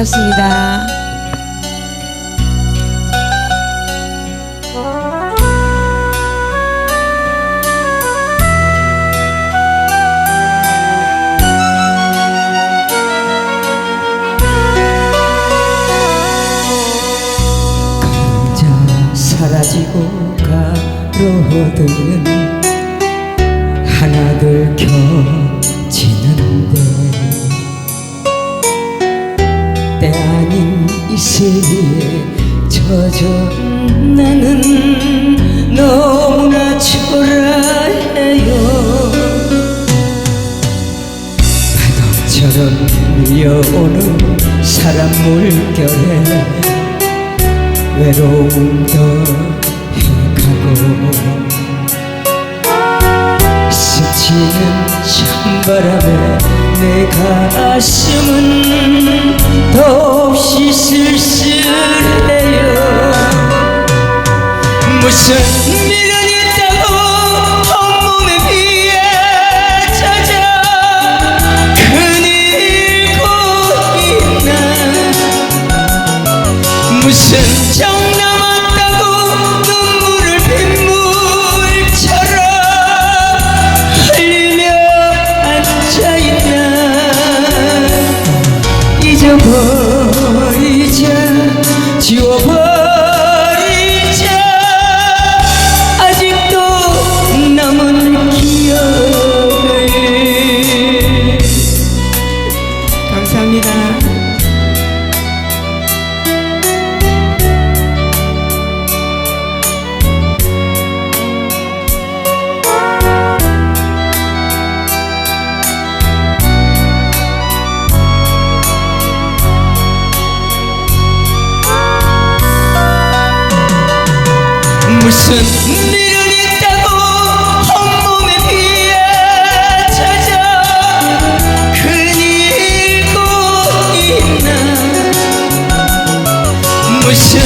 반갑습니다. 자 사라지고 가로등은 하나둘 켜 때 아닌 이 세계에 젖어 나는 너무나 초라해요. 바람처럼 밀려오는 사람 물결에 외로움 더해가고 스치는 찬바람에 내 가슴은 더없이 쓸쓸해요. 무슨 지워 무슨 일은 있다고 헛몸에 피에 찾아 그니 고 있나? 무슨